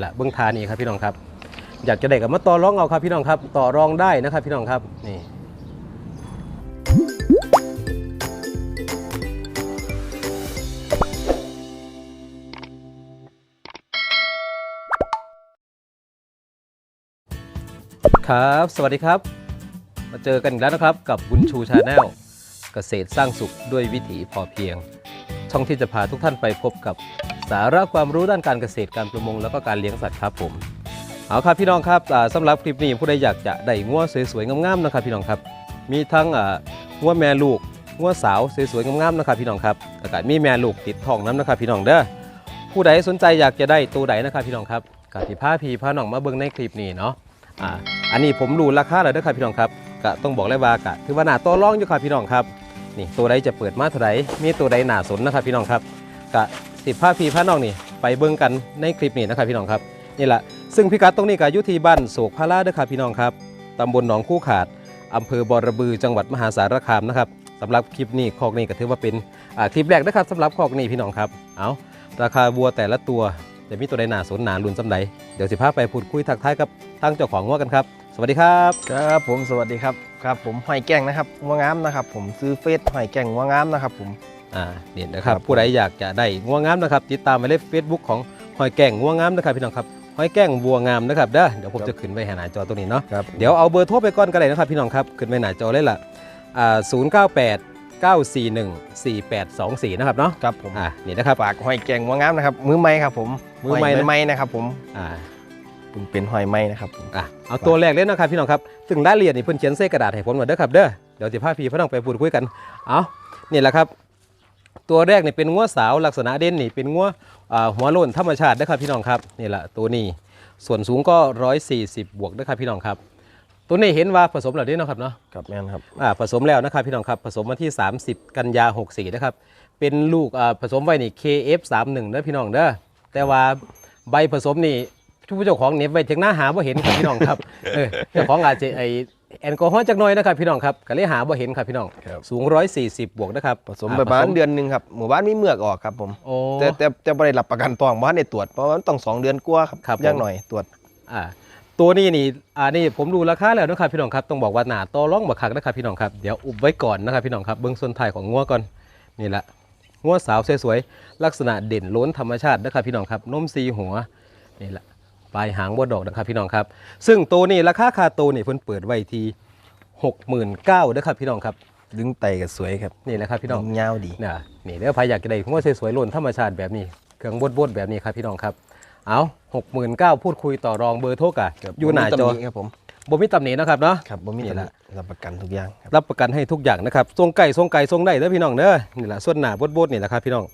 แหละเบื้องทานี่ครับพี่น้องครับ อยากจะได้กับมาต่อรองเอาครับพี่น้องครับ ต่อรองได้นะครับพี่น้องครับนี่ครับ สวัสดีครับ มาเจอกันอีกแล้วนะครับกับบุญชูชาแนลเกษตรสร้างสุขด้วยวิถีพอเพียง ช่องที่จะพาทุกท่านไปพบกับ สาระความรู้ด้านการเกษตรการประมงแล้วก็การเลี้ยงสัตว์ครับผมเอาครับพี่น้องครับอ่าสำหรับคลิปนี้ผู้ใดอยากจะได้งัวสวยๆงามๆนะครับพี่น้องครับ มีทั้งอ่างัวแม่ลูกงัวสาวสวยๆงามๆนะครับพี่น้องครับแล้วก็มีแม่ลูกติดท้องน้ำนะครับพี่น้องเด้อผู้ใดสนใจอยากจะได้ตัวใดนะครับพี่น้องครับกติพาพีพาหนองมาเบิ่งในคลิปนี้เนาะอ่าอันนี้ผมรู้ราคาแล้วเด้อครับพี่น้องครับก็ต้องบอกเลยว่ากะถือว่าหนาต่อรองอยู่ครับพี่น้องครับนี่ตัวใดจะเปิดมาเท่าไรมีตัวใดหนาสนนะครับพี่น้องครับกะ สิพาพีพาน้องนี่ไปเบิ่งกันในคลิปนี้นะครับพี่น้องครับนี่แหละซึ่งพิกัดตรงนี้ก็อยู่ที่บ้านโศกพาราเด้อครับพี่น้องครับตำบลหนองคู่ขาดอำเภอบอระบือจังหวัดมหาสารคามนะครับสำหรับคลิปนี้คอกนี้ก็ถือว่าเป็นคลิปแรกนะครับสำหรับคอกนี้พี่น้องครับเอาราคาวัวแต่ละตัวจะมีตัวใดหนาสนหนาลุนสำใดเดี๋ยวสิพาไปพูดคุยทักทายกับทางเจ้าของงัวกันครับ สวัสดีครับครับผมสวัสดีครับครับผมหอยแกงนะครับงัวงามนะครับ ผมซื้อเฟซหอยแกงงัวงามนะครับผม อ่านี่นะครับครับผู้ใดอยากจะได้งัวงามนะครับ ติดตามไปเลยเฟซบุ๊กของหอยแก่งงัวงามนะครับพี่น้องครับหอยแก่งวัวงามนะครับเด้อเดี๋ยวผมจะขึ้นไว้ให้หน้าจอตรงนี้เนาะครับเดี๋ยวเอาเบอร์โทรไปก่อนก็ได้นะครับพี่น้องครับขึ้นไปหน้าจอเลยล่ะอ่า098 941 4824นะครับเนาะครับผมอ่านี่นะครับฝากหอยแกงงัวงามนะครับมือไม้ครับผมมือไม้นะหยไม้นะครับผมอ่าเพิ่งเป็นหอยไม้นะครับผมอะเอาตัวแรกเลยนะครับพี่น้องครับซึ่งรายละเอียดนี่เพิ่นเขียนใส่กระดาษให้ผมหมดเด้อครับเด้อเดี๋ยวจะพาพี่พี่น้องไปพูดคุยกันเอานี่แหละครับ ตัวแรกนี่เป็นงัวสาวลักษณะเด่นนี่เป็นงัวอ่าหัวโล้นธรรมชาตินะครับพี่น้องครับนี่แหละตัวนี้ส่วนสูงก็ 140 บวกนะครับพี่น้องครับ ตัวนี้เห็นว่าผสมแล้วเด้เนาะครับเนาะครับแม่นครับอ่าผสมแล้วนะครับพี่น้องครับผสมวันที่ 30 กันยา 64 นะครับ เป็นลูกอ่าผสมไว้นี่ KF31 เด้อพี่น้องเด้อแต่ว่าใบผสมนี่ ผู้เจ้าของเหน็บไว้ถึงหน้าหาบ่เห็นครับพี่น้องครับเออเจ้าของอาจจะไอแอลกอฮอล์จักหน่อยนะครับพี่น้องครับก็เลยหาบ่เห็นครับพี่น้อง ครับ สูง 140 บวกนะครับผสมอ่ประมาณผสเดือนหนึ่งครับหมู่บ้านมีเมือกออกครับผม โอ้ แต่แต่แต่ไม่ได้รับประกันตองบ้านในตรวจเพราะว่ามันต้องสองเดือนกว่าครับครับผม อย่างหน่อยตรวจ อ่าตัวนี้นี่อ่านี่ผมดูราคาแล้วนะครับพี่น้องครับต้องบอกว่าหนาต่อร่องบักคักนะครับพี่น้องครับเดี๋ยวอุบไว้ก่อนนะครับพี่น้องครับเบื้องส่วนท้ายของงัวก่อนนี่แหละงัวสาวสวยๆลักษณะเด่นล้นธรรมชาตินะครับพี่น้องครับนมซีหัวนี่แหละ ปลายหางบดดอกนะครับพี่น้องครับ ซึ่งตัวนี้ราคาคาตัวนี่เพิ่นเปิดไว้ที่หกหมื่นเก้านะครับพี่น้องครับดึงไตก็สวยครับนี่แหละครับพี่น้องยาวดีเนี่ยนี่เด้อใครอยากจะได้งัวสวยๆล้นธรรมชาติแบบนี้เครื่องบดๆแบบนี้ครับพี่น้องครับเอาหกหมื่นเก้าพูดคุยต่อรองเบอร์โทรกะครับอยู่หน้าจอบ่มีตำหนิครับผมบ่มีตำหนินะครับเนาะครับบ่มีนี่ตำหแหนิละรับประกันทุกอย่างครับรับประกันให้ทุกอย่างนะครับทรงไก่ทรงไก่ทรงได้เด้อพี่น้องเด้อนี่แหละส่วนหน้าบดๆนี่แหละครับพี่น้อง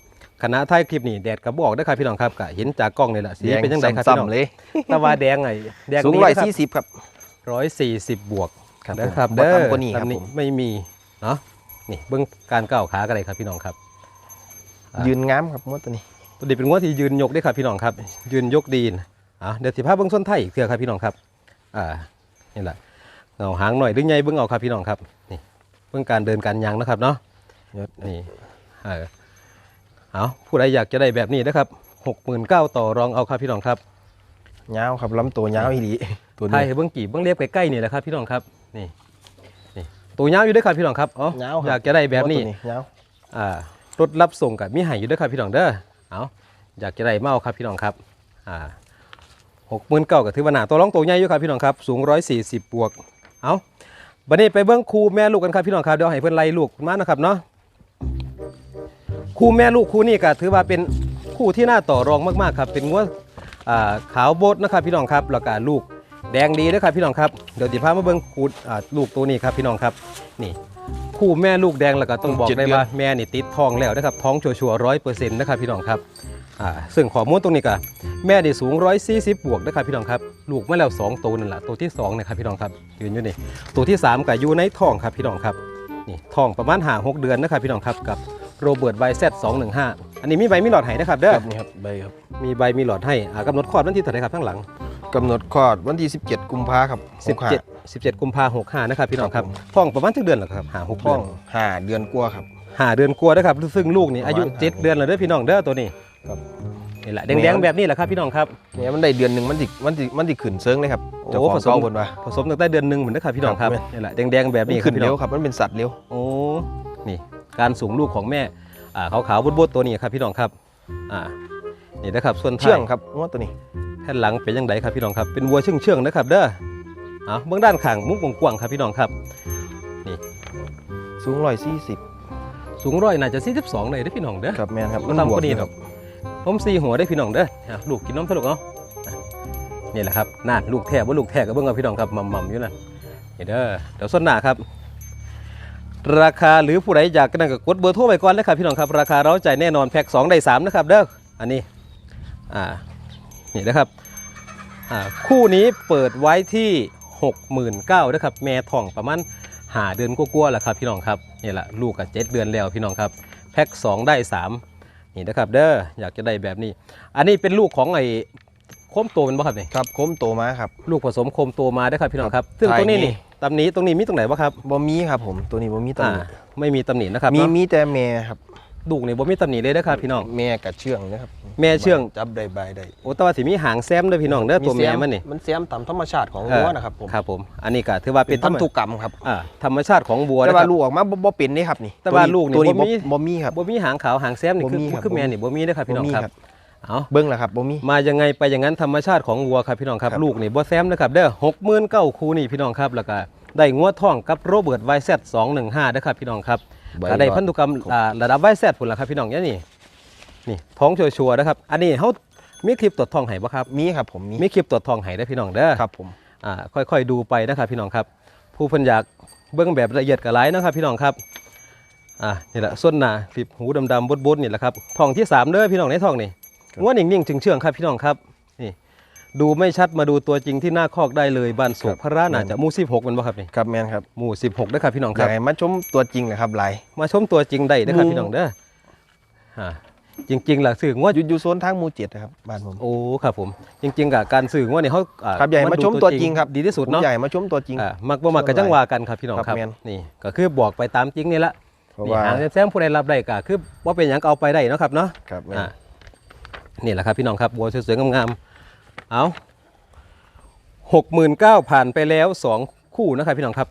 คณะท้ายคลิปนี่แดดกระบอกเด้อครับพี่น้องครับก็เห็นจากกล้องนี่แหละสีเป็นจังไดครับพี่น้องซ้ำๆเลยแตะวาแดงไงแดงสูงนี้ร้อยนะครับสี่สิบครับร้อยสี่สิบบวกครับนะครับผมบ่เด้อต่ำกว่านี้ครับตำหผมไม่มีเนาะนี่เบื้องการก้าวขากันเลยครับพี่น้องครับอะยืนงามครับมดตัวนี้ตัวนี้เป็นงวดที่ยืนยกได้ครับพี่น้องครับ ยืนยกดีนอะเดี๋ยวสิภาพเบื้องส้นไทยอีกเทื่อครับพี่น้องครับอ่านี่แหละเงาหางหน่อยหรือไงเบื้องเอาครับพี่น้องครับนี่เบื้องการเดินการยางนะครับเนาะยศนี่เออ เอาผู้ใดอยากจะได้แบบนี้นะครับหกหมื่นเก้าต่อรองเอาครับพี่น้องครับยาวครับลำตัวยาวอีหลีตัวไทนี้ยให้เบื้องกีบเบื้องเรียบใกล้ๆนี่แหละครับพี่น้องครับนี่นี่ตัวยาวอยู่ด้วยครับพี่น้องครับอ๋อยาวครับอยากจะได้แบบนี้ยาวอ่ารถรับส่งกับมีใหายอยู่ด้วยครับพี่น้องเด้อเอาอยากจะได้เมาครับพี่น้องครับอ่าหกหมื่นเก้ากับถือว่าหนาตัวร้องตัวใหญ่อยู่ครับพี่น้องครับสูงร้อยสี่สิบบวกเอาบัดนี้ไปเบิ้งครูแม่ลูกกันครับพี่น้องครับเดี๋ยวให้เพื่อนไล่ลูกมานะครับเนาะ ครูแม่ลูกคู่นี้ก็ถือว่าเป็นคู่ที่น่าต่อรองมากๆครับ เป็นงัวอ่าขาวโบดนะครับพี่น้องครับแล้วก็ลูกแดงดีด้วยครับพี่น้องครับเดี๋ยวติพามาเบิ้งคูอ่าลูกตัวนี้ครับพี่น้องครับนี่คู่แม่ลูกแดงแล้วก็ต้องบอกได้ว่าแม่นี่ติดทองแล้วนะครับท้องชัวร์ร้อยเปอร์เซ็นต์นะครับพี่น้องครับอ่าซึ่งข้อมูลตรงนี้ก็แม่นี่สูงร้อยสี่สิบบวกนะครับพี่น้องครับลูกมาแล้วสองตัวนั่นแหละตัวที่สองนะครับพี่น้องครับยืนอยู่นี่ตัวที่สามก็อยู่ในท้องครับพี่น้องครับนี่ท้องประมาณห่างหกเดือนนะครับพี่น้องครับกับ โรเบิร์ตไวเซตสองหนึ่งห้าอันนี้มีใบมีหลอดให้นะครับเด้อครับนี่ครับใบครับมีใบมีหลอดให้อ่ากำหนดคลอดวันที่เท่าไหร่ครับข้างหลังกำหนดคลอดวันที่ 17 กุมภาครับ17 17 กุมภาหกห้านะครับพี่น้องครับครับผมท้องประมาณเท่าเดือนเหรอครับหาหกท้เดืออนงห้าเดือนกว่าครับหาเดือนกลัวานะครับซึ่งลูกนี่อายุประมาณเจ็ดเดือนแล้วเด้อพี่น้องเด้อตัวนี้ครับนี่แหละแดงๆแบบนี้แหละครับพี่น้องครับแม่มันได้เดือนหนึ่งมันสิมันสิมันสิขึ้นเซิงเลยครับโอ้เจ้าของผสมเก่าเพิ่นว่าผสมตั้งแต่เดือนหนึ่งเหมือนนะครับพี่น้องครับครับนี่แหละแดงๆแบบมันนี้ครัขึ้บนพี่น้เร็อวงครับมันเป็นสัตว์เร็วโอ้นี่ การสูงลูกของแม่อ่าขาวๆบดๆตัวนี้ครับพี่น้องครับอ่านี่นะครับส่วนท้ายเชื่องครับงวดตัวนี้แผ่นหลังเป็นยังไงครับพี่น้องครับเป็นวัวเชื่องเชื่องๆนะครับเด้อเอาเบื้องด้านข้างมุกกว้างๆครับพี่น้องครับสูงร้อยสี่สิบสูงร้อยน่าจะ42เลยเด้อพี่น้องเด้อครับแม่นครับมันต่ำกว่านี้บครับผมสีหัวได้อพี่น้องเด้ออะลูกกินนมทะลุเอาอะนี่แหละครับน่าลูกแท้ว่าลูกแท้กับเบื้องเอาพี่น้องครับมั่มๆอยู่นั่นนี่เด้อเดี๋ยวส้นหน้าครับ ราคาหรือผู้ใดอยากกันนก็กดเบอร์โทรไปก่อนเลยครับพี่น้องครับราคาเราใจายแน่นอนแพ็ค2ได้3นะครับเด้ออันนี้อ่านี่นะครับอ่าคู่นี้เปิดไว้ที่ 69,000นะครับแม่ทองประมาณหาเดือนกลัวาๆแหละครับพี่น้องครับนี่แหละลูกกับเจ็ดเดือนแล้วพี่น้องครับแพ็ค2ได้3นี่นะครับเด้ออยากจะได้แบบนี้ อันนี้เป็นลูกของไอ้ คมโตเป็นบ่ครับนี่ครับโค้มโตมาครับ ลูกผสมโคมโตมาได้อครับพี่น้องครับ ซึ่งตรงนี้นี่ตำหนี้ตรงนี้มีตรงไหนบ้างครับบ่มีครับผมตัวนี้บ่มีตำอ่าหนิไม่มีตำหนินะครับมีเนาะมีแต่แม่ครับลูกนี่บ่มีตำหนิเลยนะครับพี่น้อง แม่กับเชื่องนะครับแม่เชื่อง จับได้ใบได้โอ้แต่ว่าสิมีหางแซมด้วยพี่น้องเด้อตัวแม่มันนี่มันเสียมตามธรรมชาติของเออวัวนะครับผมครับผม อันนี้ก็ถือว่าเป็เป็นนพัธรนรมธุกรรมครับอ่าธรรมชาติของวัวแต่นะคว่ารับ ลูกออกมาบ่บ่เป็นนี่ครับนี่แต่ว่าลูกนี่ตัวนี้บ่บ่มี บ่มีครับ บ่มีหางขาวหางแซมนี่คือบ่มีครับคือแม่นี่บ่มีเด้อครับพี่น้องบ่มีครับ ครับ เอาเบิ้งแล้วครับบ่มีมายังไงไปอย่างนั้นธรรมชาติของวัวครับพี่น้องครับครับลูกนี่บ่แซมนะครับเด้อ69,000คู่นี่พี่น้องครับแล้วก็ได้งัวทองกับโรเบิร์ตไวเซต215นะครับพี่น้องครับใบก็ได้รอดพันธุกรรมอ่าระดับไวเซตพุ่นล่ะครับพี่น้องเนี่ยนี่นี่ท้องชัวร์ๆนะครับ อันนี้เฮามีคลิปตรวจทองให้บ่ครับมีครับผมมีมีคลิปตรวจทองให้ได้อพี่น้องเด้อครับผมอ่าค่อยๆดูไปนะครับพี่น้องครับ ผู้เพิ่นอยากเบื้องแบบละเอียดกับหลายนะครับพี่น้องครับอ่านี่แหละส้นหนาคลิปหูดำๆบดๆนี่แหละครับทองที่สามเด้อพี่น้องในทองนี่ ง้วนนิ่งๆเชื่องๆครับพี่น้องครับนี่ดูไม่ชัดมาดูตัวจริงที่หน้าคอกได้เลยบ้านโศกพระราน่าจะหมู่16มันบ่ครับนี่ครับแม่นครับหมู่16นะครับพี่น้องอคยารับกให้มาชมตัวจริงนะครับหลาย มาชมตัวจริงได้นะครับหมู่พี่น้องเด้ออ่าจริงๆหลักสื่อง้วอยู่อยู่โซนทางหมู่เจ็ดนะครับบ้านผม โอ้ครับผม จริง ๆกับการสื่อง้วนี่เขาอ่ครับอยากให้มาชมตัวจริงครับ ดีที่สุดผมเนาะอยากให้มาชมตัวจริง อ่ามักบ่มักก็จังว่ากันครับพี่น้องคครัรับบแม่น นี่ก็คือบอกไปตามจริงนี่ละเพราะนี่ว่าหางแซมๆผู้ใดรับได้ก็คือว่าเป็นหยังก็เอาไปได้เนาะครับเนาะครับแม่นอ่า นี่แหละครับพี่น้องครับบัวสวยๆงามๆเอาหกหมื่นเก้าผ่านไปแล้วสองคู่นะครับพี่น้องครับ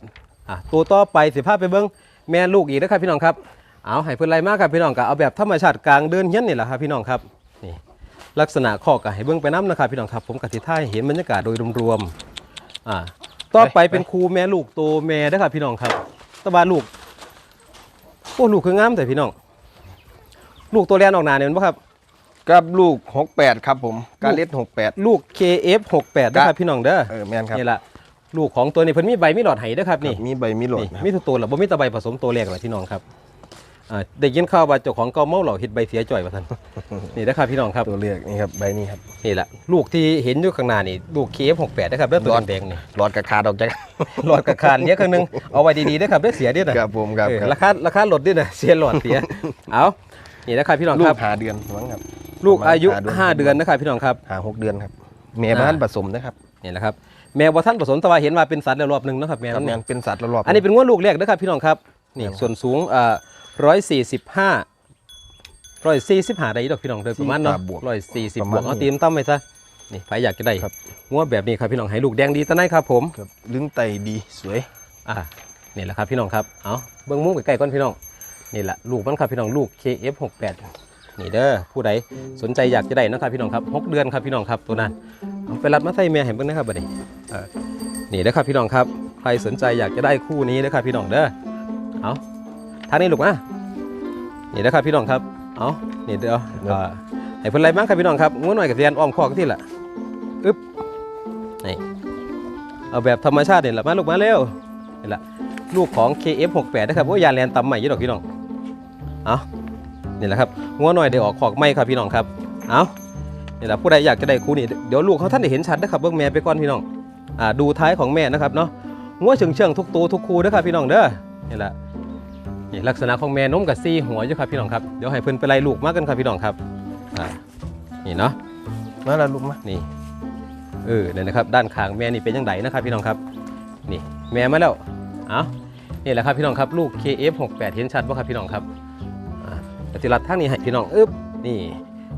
อะตัวต่อไปสิภาพไปเบิ้งแม่ลูกอีกนะครับพี่น้องครับเอาให้เพื่อนไรมากครับพี่น้องก็เอาแบบธรรมชาติกลางเดินเฮี้ยนนี่แหละครับพี่น้องครับนี่ลักษณะข้อก็ให้เบิ้งไปน้ำนะครับพี่น้องครับ ผมกติท่าเห็นบรรยากาศโดยรวมๆอ่าต่อไปเป็นครูแม่ลูกโตแม่นะครับพี่น้องครับตะบาลูกโอ้ลูกคืองามแต่พี่น้อง ลูกตัวแรกออกหนาเนี่ยมันปะครับ กับลูก 68 ครับผมกาเล็ด68 ลูก KF68 นะครับพี่น้องเด้อเออแม่นครับนี่แหละลูกของตัวนี้เพิ่นมีใบมีหลอดไหเด้อครับนี่ครับมีใบมีโหลดนี่นะครับมีทุกตัวแหละบ่มีแตะใบผสมตัวแรกแหละพี่น้องครับอ่าได้ยินข่าวว่าเจ้าของเก่าเมาเหล่าเฮ็ดใบเสียจ่อยว่าซั่นนี่นะครับพี่น้องครับตัวเลือกนี่ครับใบนี้ครับนี่แหละลูกที่เห็นอยู่ข้างหน้านี่ลูก KF68 นะครับเด้อตัวหลอดแดงๆนี่หลอดกระคาดออกจากหลอดกระคานเนี้ยครึ่งนึงเอาไว้ดีๆเด้อครับเด้อเสียเด้อนะครับผมครับเออครับราคาราคาลดด้วยนะเสียหลอดเสียเอา นี่นะครับพี่น้องลูคกรับหาเดือนมั้งครับ ลูกอายุประมาณห้าห้าเดืเดืออนนนะครับพี่น้องครับ หาหกเดือนครับแม่บ้านผสมนะครับนี่แหละครับแมวบ่ท่านผสมแต่ว่าเห็นว่าเป็นสัตว์แล้วรอบหนึงเนาะครับแมวครับนี่แม่นเป็นสัตว์รอบๆอันนี้เป็นงวดลูกแรกนะครับพี่น้องครับนี่ครับ ส่วนสูงอ่าร้อยสี่สิบห้าร้อยสี่สิบห้าได้อีกดอกพี่น้องโดยประมาณเนาะบวกร้อยสี่สิบประบมาณวกเอานี้ตีมตั้มไปซะนี่ใครอยากจะได้ครับงวดแบบนี้ครับพี่น้องให้ลูกแดงดีตะไนครับผม ครับลึงไตดีสวย อ่านี่แหละครับพี่น้องครับ เอาเบิ้งมุ้งใกล้ๆก่อนพี่น้อง นี่แหละลูกมันครับพี่น้องลูก KF68 นี่เด้อผู้ใดสนใจอยากจะได้นะครับพี่น้องครับหกเดือนครับพี่น้องครับตัวนั้นเอาไปรัดมาใส่แม่เห็นบิ้งนะครับบัดนี้นี่เด้อครับพี่น้องครับใครสนใจอยากจะได้คู่นี้นะครับพี่น้องเด้อเอาทางนี้ลูกมานี่เด้อครับพี่น้องครับเอานี่เด้อเออให้เพิ่นไรบ้างครับพี่น้องครับง้วนหน่อยกับเรียนอ้อมคอกที่ละอึ๊บนี่เอาแบบธรรมชาตินี่แหละมาลูกมาเร็วนี่แหละลูกของ KF68 นะครับว่ายาแลนตำใหม่ยี่ดอกพี่น้อง เอานี่แหละครับงัวหน่อยได้ออกขอกไม่ครับพี่น้องครับเอานี่แหละผู้ใดอยากจะได้คู่นี่เดี๋ยวลูกเขาท่านได้เห็นชัดนะครับเบื้องแม่ไปก่อนพี่น้องอ่าดูท้ายของแม่นะครับเนาะงัวเชิงเชิงๆทุกตัวทุกคู่นะครับพี่น้องเด้อนี่แหละนี่ลักษณะของแม่นมกับซี่หัวอยู่ครับพี่น้องครับเดี๋ยวให้เพิ่นไปไล่ลูกมากันครับพี่น้องครับอ่านี่เนาะมาแล้วลูกมานี่เออเนี่ยนะครับด้านข้างแม่นี่เป็นยังไงนะครับพี่น้องครับ นี่แม่มาแล้วเอานี่แหละครับพี่น้องครับลูก KF68 เห็นชัดป่ะครับพี่น้องครับ อ่าปฏิรัติทางนี้ให้พี่น้องอึ๊บนี่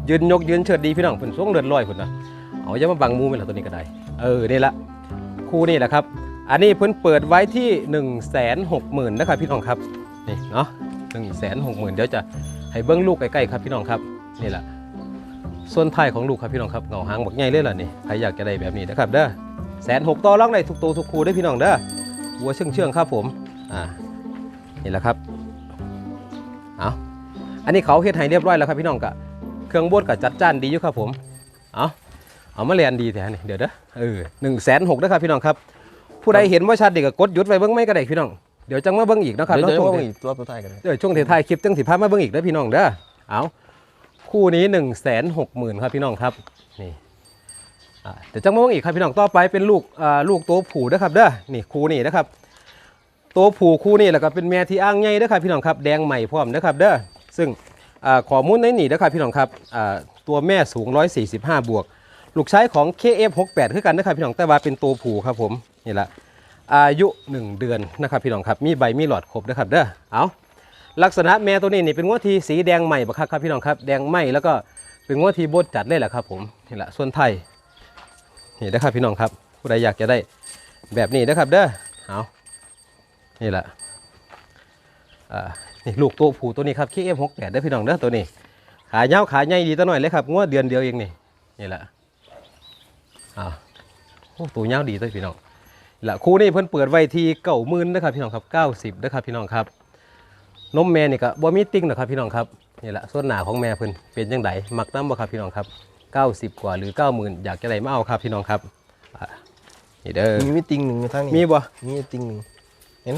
ยืนยกยืนเชิดดีพี่น้องเพิ่นสูงเลือดลอยพุ่นนะเอาอย่ามาบังมูแม่นล่ะตัวนี้ก็ได้ เออนี่ละคู่นี่แหละครับ อันนี้เพิ่นเปิดไว้ที่1 6 0 0 0 0นะครับพี่น้องครับนี่เนาะ1 6 0 0 0 0เดี๋ยวจะให้เบิ้งลูกใกล้ๆครับพี่น้องครับนี่แหละส่วนท้ายของลูกครับพี่น้องครับเงาหางบักใหญ่เลยล่ะนี่ใครอยากจะได้แบบนี้นะครับเด้อแสนหกต่อรองได้ทุกตัวทุกคู่ได้พี่น้องเด้อวัวเชื่องเชื่องๆครับผมอ่านี่แหละครับเอา อันนี้เขาเฮ็ดให้เรียบร้อยแล้วครับพี่น้องกะเครื่องบดกับจัดจ้านดีอยู่ครับผม เอาเอามาเรียนดีแท้นี่เดี๋ยวเด้อเออหนึ่งแสนหกนะครับพี่น้องครับ ผู้ใดเห็นว่าชัดเด็กก็กดหยุดไว้เบิ้งไม่ก็ได้พี่น้อง เดี๋ยวจังมาเบิ้งอีกนะครับเดี๋ยวเนาะเดี๋ยวช่วงว่าท้ายอีกตัวตัวท้ายกันเลยเดี๋ยวช่วงท้ายๆคลิปจังสิพามาเบิ้งอีกเด้อพี่น้องเด้อ เอาคู่นี้1นึ่งแสนหกหมื่นครับพี่น้องครับ นี่อ่าเดี๋ยวจังมาเบิ้งอีกครับพี่น้อง ต่อไปเป็นลูกอ่าลูกตัวผู้นะครับเด้อ นี่คู่นี้นะครับตัวผู้คู่นี้แหละก็เป็นแม่ที่อ้างใหญ่เด้อครับพี่น้องครับ แดงใหม่พร้อมนะครับเด้อ ซึ่งข้อมูลในนี่นะครับพี่น้องครับตัวแม่สูง 145 บวก ลูกชายของ KF68 คือกันนะครับพี่น้องแต่ว่าเป็นตัวผูครับผมนี่แหละอายุ 1 เดือนนะครับพี่น้องครับมีใบมีหลอดครบนะครับเด้อเอาลักษณะแม่ตัวนี้นี่เป็นงวดทีสีแดงใหม่บักครับพี่น้องครับแดงไหมแล้วก็เป็นงวดทีบดจัดเลยแหละครับผมนี่แหละส่วนไทยนี่นะครับพี่น้องครับผู้ใดอยากจะได้แบบนี้นะครับเด้อเอานี่แหละ นี่ลูกตัวผู้ตัวนี้ครับ KF68 เด้อพี่น้องเด้อตัวนี้ ขาเงาวขาใหญ่ดีตัวหน่อยเลยครับงวดเดือนเดียวเองนี่นี่แหละอ่าโอ้ตัวเงาวดีตัวพี่น้องละคู่นี้เพิ่นเปิดไว้ที่เก้าหมื่นนะครับพี่น้องครับ90นะครับพี่น้องครับนมแม่นี่ก็บ่มีติ้งนะครับพี่น้องครับนี่แหละส่วนหนาของแม่เพิ่นเป็นจังไดมักน้ำบ่ครับพี่น้องครับ90กว่าหรือ90,000อยากจะได้มาเอาครับพี่น้องครับอ่านี่เด้อมีมิติงหนึ่งอยู่ทั้งนี้มีบ่มีมิติงหนึ่ง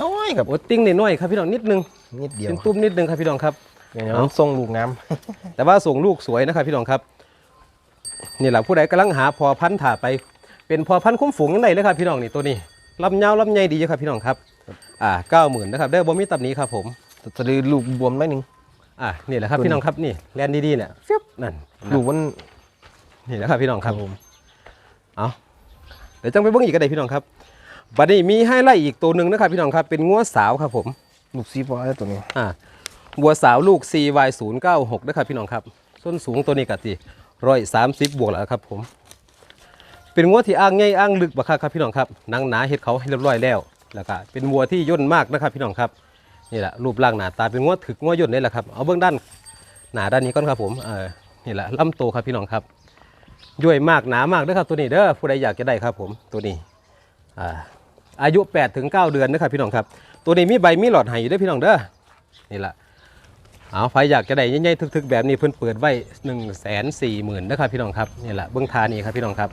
น้อยๆครับโอ้ติ้งน้อยๆครับพี่น้องนิดนึงนิดเดียวเป็นตุ้มนิดนึงครับพี่น้องครับอย่างนี้มันทรงลูกน้แต่ว่าส่งลูกสวยนะครับพี่น้องครับนี่แหละผู้ใดกำลังหาพอพันธุ์ถ่าไป เป็นพอพันธุ์คุ้มฝูงยังไงเลยครับพี่น้องนี่ตัวนี้ลำยาวลำใหญ่ดีอยู่ครับพี่น้องครับอ่าเก้าหมื่นนะครับเด้อบ่มีตับหนี้ครับผมำจะดือลูกบวมไหมหนึ่งอะนี่แหละครับตัวนี้พี่น้องครับนี่แลนดีๆเนี่ยฟิบนั่นลูกมันนี่แหละครับพี่น้องครับผมเอาเดี๋ยวจังไปเบิ่งอีกก็ได้พี่น้องครับ บัดนี้มีให้ไล่อีกตัวหนึ่งนะครับพี่น้องครับเป็นงัวสาวครับผมลูกซีฟอยตัวนี้อ่าวัวสาวลูก CY096 นะครับพี่น้องครับ ส้นสูงตัวนี้กะติร้อยสามสิบบวกแล้วครับผม เป็นงัวที่อ้างง่ายอ้างลึกบักคักครับพี่น้องครับหนังหนาเห็ดเขาให้เรียบร้อยแล้วแล้วก็เป็นวัวที่ย่นมากนะครับพี่น้องครับนี่แหละรูปร่างหน้าตาเป็นงัวถึกงัวย่นนี่แหละครับเอาเบื้องด้านหน้าด้านนี้ก่อนครับผมเออนี่แหละลำโตวครับพี่น้องครับย่อยมากหนามากเด้อครับตัวนี้เด้อผู้ใดอยากจะได้ครับผมตัวนี้อ่า อายุ8ถึง9เดือนนะครับพี่น้องครับ ตัวนี้มีใบมีหลอดให้อยู่เด้อพี่น้องเด้อนี่แหละเอาไฟอยากจะได้ใหญ่ๆทึกๆ แบบนี้เพิ่นเปิดไว้1นึ่งแสนสี่หมื่นนะครับพี่น้องครับนี่แหละเบื้องทานี่ครับพี่น้องครับ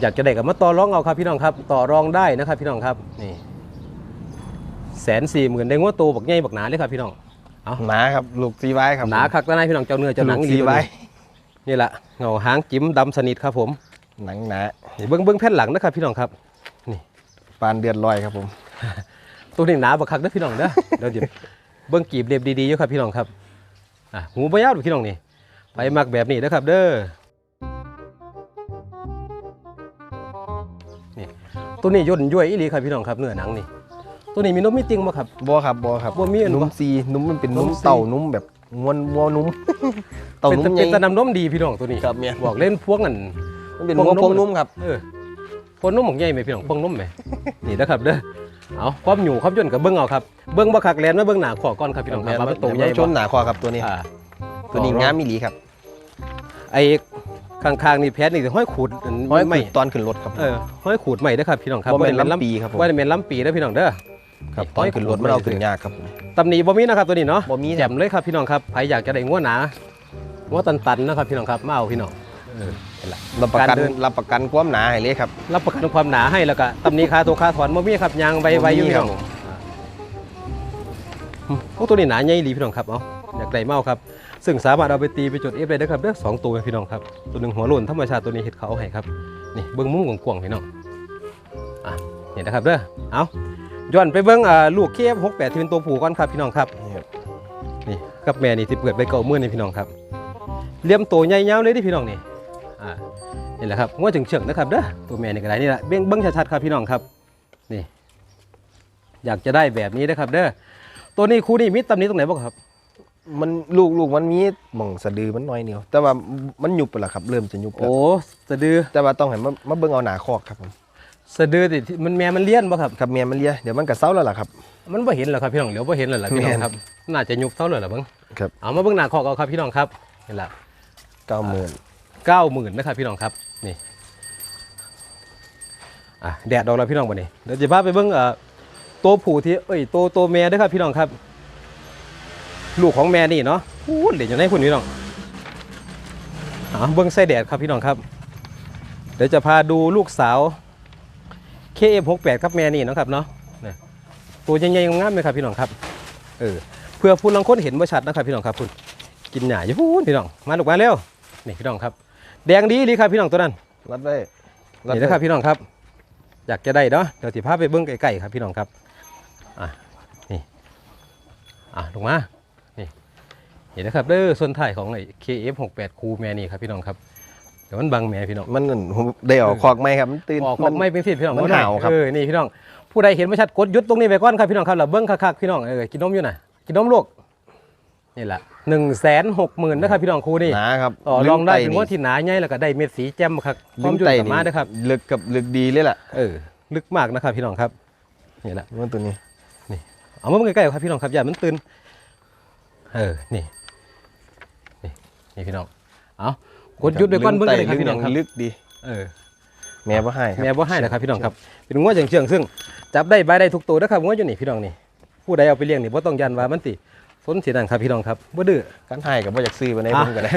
อยากจะได้กับมาต่อรองเอาครับพี่น้องครับ ต่อรองได้นะครับพี่น้องครับนี่แสนสี่หมื่นได้งวดโตบักใหญ่บักหนาเลยครับพี่น้องหนาครับลูกซีไว้ครับหนาคักตะนายพี่น้องเจ้าเนื้อเจ้าหนังลูกดีซีตัวไว้นี้นี่แหละเงาหางจิ้มดำสนิทครับผมหนังหนานี่เบื้องเบื้องแผ่นหลังนะครับพี่น้องครับ ปานเดือนลอยครับผม ตัวนี้หนาบักคักเด้อพี่น้องเด้อเดี๋ยวเดี๋ยวเบื้องกีบเรียบดีๆอยู่ครับพี่น้องครับอะหูบ่ยาวดูพี่น้องนี่ไปมักแบบนี้นะครับ เด้อนี่ตัวนี้ย่นย่วยอีหลีครับพี่น้องครับเนื้อหนังนี่ ตัวนี้มีนมมีติงบ่ครับบัวครับบัวครับบ่มีอันนุ่มวะซีนุ่มมันเป็นนุ่มนุ่มซี เต่านุ่มแบบมวนวัวนุ่ม เต่าเป็นนุ่มเป็นใหตะญ่นำนมดีพี่น้องตัวนี้ครับเมียบอกเล่นพวกนั่นมันเป็นพวงวัวนุ่มพวงนุ่มครับ เออพวกนมของใหญ่ไหมพี่น้องพวกนมไหม นี่นะครับเด้อเอาความอยู่ความย่นกับเบิ้งเอาครับเบิ้งบ่คักแลนมาเบิ้งหน้าขอก่อนครับพี่น้องครับว่ามันโตใหญ่ชบ่นหนาคอครับตัวนี้อ่าตัวนี้งามมิลีครับไอ้ข้างๆนี่แพทนี่ห้อยขูดห้อยไม่ขุดตอนขึ้นรถครับเออห้อยขูดใหม่เด้อครับพี่น้องครับบ่แม่นบ่ลำปีครับผมว่าเป็นลำปีเด้อพี่น้องเด้อครับนี่ตอนขึ้นรถมันเอาขึ้นยากครับผมตำหนิบ่มีนะครับตัวนี้เนาะบ่มีแจ่มเลยครับพี่น้องครับใครอยากจะได้งัวหนางัวตันๆนะครับพี่น้องครับมาเอาพี่น้อง เออเห็นละรับประกันการเดิน รับประกันความหนาให้เลยครับรับประกันความหนาให้แล้วก็ตำหนิคาตัวคาถอนบ่มีครับยางใบใบอยู่บ่มีพี่ครัน้บองพวกตัวนี้หนาใหญ่ดีพี่น้องครับเอาอยากได้เมาครับ ซึ่งสามารถเอาไปตีไปจดเอฟได้เด้อครับเด้อสองตัวพี่น้องครับตัวหนึ่งหัวโล้นธรรมชาติตัวนี้เห็ดเขาให้ครับนี่เบิ้งมุมกว้างๆพี่น้องอะนี่นะครับเด้อเอาย้อนไปเบิ้งอ่าลูกเคฟหกแปดที่เป็นตัวผู้ก่อนครับพี่น้องครับนี่ครับ นี่กับแม่นี่ที่เปิดใบเก่ามือนี่พี่น้องครับเลี้ยมตัวใหญ่ยาวเลยที่พี่น้องนี่ อ่านี่แหละครับงวดเฉิงๆนะครับเด้อตัวแม่นี่ก็ได้นี่แหละเบิ้งเบิ้งชัดๆครับพี่น้องครับนี่ อยากจะได้แบบนี้นะครับ เด้อตัวนี้คู่นี้มีตำหนี้ตรงไหนบ้างครับ มันลูกลูกมันมีหม่องสะดือมันน้อยเดียวแต่ว่ามันหยุบไปแล้วครับ เริ่มจะหยุบแล้วโอ้สะดือแต่ว่าต้องให้มามาเบิ่งเอาหนาคอกครับผมสะดือติที่มันแม่มันเลี้ยนบ่ครับครับเมียมันเลียเดี๋ยวมันก็เศร้าแล้วล่ะครับ มันบ่เห็นหรอกครับพี่น้องเดี๋ยวบ่เห็นแล้วล่ะพี่น้องแม่นครับ น่าจะยุบเท่าเลยล่ะเบิ่งครับ เอามาเบิ่งหน้าคอกเอาครับพี่น้องครับนี่ล่ะเก้าหมื่น เก้าหมื่นนะครับพี่น้องครับนี่อะแดดออกแล้วพี่น้องบ่นี่เดี๋ยวจะพาไปเบิ่งเอ่อตัวผู้ที่เอ้ยตัวตัวแม่ด้อครับพี่น้องครับ ลูกของแม่นี่เนาะพูดเหรียญอยู่ในคุณพี่น้องอะเบิ่งไส้แดดครับพี่น้องครับ เดี๋ยวจะพาดูลูกสาว KF68 ครับแม่นี่นะครับเนาะตัวใหญ่ๆงามเลยครับพี่น้องครับเออเพื่อผู้ลังคนเห็นว่าชัดนะครับพี่น้องครับคุณกินหญ้าอยู่พูดพี่น้องมาลูกมาเร็วนี่พี่น้องครับ แดงดีดีครับพี่น้องตัวนั้นรัดได้รัดนี่ได้นะครับพี่น้องครับ อยากจะได้เนาะเดี๋ยวสิพาไปเบิ้งไก่ๆครับพี่น้องครับอะนี่อะลงมานี่เห็นนะครับเด้อส่วนท้ายของไอ้ KF68 คูแม่นี่ครับพี่น้องครับเดี๋ยวมันบังแม่พี่น้อง มันนั่นผมได้ออกคอกไหมครับมันตื่น ออกออกไม่เป็นสิพี่น้องมันบ่ได้ห่าวครับ เออนี่พี่น้อง ผู้ใดเห็นไม่ชัดกดหยุดตรงนี้ไปก่อนครับพี่น้องครับเราเบิ้งคักๆพี่น้องเออกินนมอยู่น่ะกินนมลูกนี่แหละ หนึ่งแสนหกหมื่นนะครับพี่น้องครูนี่หนาครับต่อรองได้ลึถึงกว่าไตที่หนาใหญ่แล้วก็ได้เม็ดสีแจ่มครับพร้ลึอมกจุดไตสามารถด้วยครับลึกกับลึกดีเลยล่ะเออลึกมากนะครับพี่น้องครับนี่แหละมันตัวนี้เอามาเบิ่งใกล้ๆครับพี่น้องครับอย่ามันตื่นเออนี่นี่นี่พี่น้องเอากดหยุดไปก่อนเบิ่งกันเลยครับพี่น้องครับลึกดีเออแม่บ่ให้ครับแม่บ่ให้นะครับพี่น้องครับเป็นงัวเชื่องๆซึ่งจับได้ใบได้ทุกตัวนะครับงัวอยู่นี่พี่น้องนี่ผู้ใดเอาไปเลี้ยงนี่บ่ต้องยันว่ามันสิ สนสินั่นครับพี่น้องครับบ่ดื้อกันให้กับบ่อยากซื้อไปในอะผมก็ได้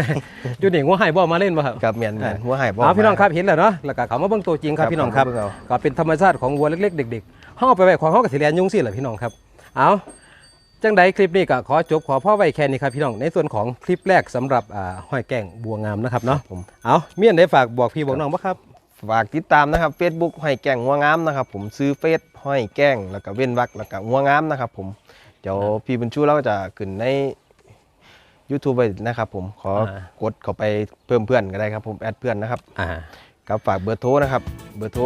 อยู่นี่งัวให้บ่มาเล่นบ่ครับครับแม่นแม่นหัวให้บ่เอาพี่น้องครับเห็นแล้วเนาะแล้วก็เขามาเบิ่งตัวจริงครับพี่น้องครับเบิ่งเอาก็เป็นธรรมชาติของวัวเล็กๆเด็กๆห้องไปไว้ของห้องกับสิเรียนยุ่งสิแหละพี่น้องครับเอาจังใดคลิปนี้ก็ขอจบขอพ่อไว้แค่นี้ครับพี่น้องในส่วนของคลิปแรกสำหรับอ่าห้อยแก้งบัวงามนะครับเนาะผมเอาเมียนได้ฝากบอกพี่บอกน้องบ่ครับฝากติดตามนะครับ Facebook ห้อยแก้งหัวงามนะครับผมซื้อเฟซห้อยแก้งแล้วก็เว้นวักแล้วก็หัวงามนะครับผม เดี๋ยวพี่บุญชูเราก็จะขึ้นใน YouTube ไปนะครับผมขออ่า กดเข้าไปเพิ่มเพื่อนก็ได้ครับผมแอดเพื่อนนะครับ อ่ากับฝากเบอร์โทรนะครับ เบอร์โทร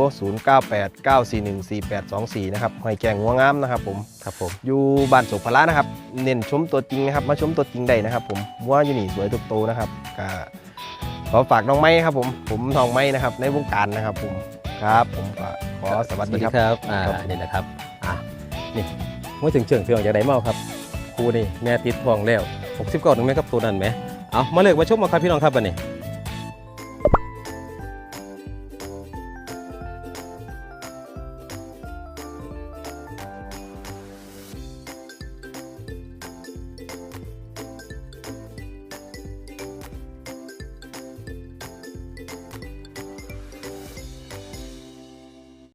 0989414824 นะครับห้อยแก้งหัวงามนะครับผม ครับผม อยู่บ้านโศกพละนะครับ เน้นชมตัวจริงนะครับ มาชมตัวจริงได้นะครับ ผมว่าอยู่นี่สวยทุกโตวนะครับก็ขอฝากน้องไม้ครับผม ผมน้องไม้นะครับ ในวงการนะครับ ผม ครับ ผมก็ขอสวัสดีครับครับอ่า ครับ นี่นะครับ อ่านี่ หัวเชิงๆพี่น้องอยากได้เมาครับครูนี่แม่ติดทองแล้ว69ถึงแม่ครับตัวนั้นไหมเอามาเลิกมาชมมาครับพี่น้องครับบัดนี้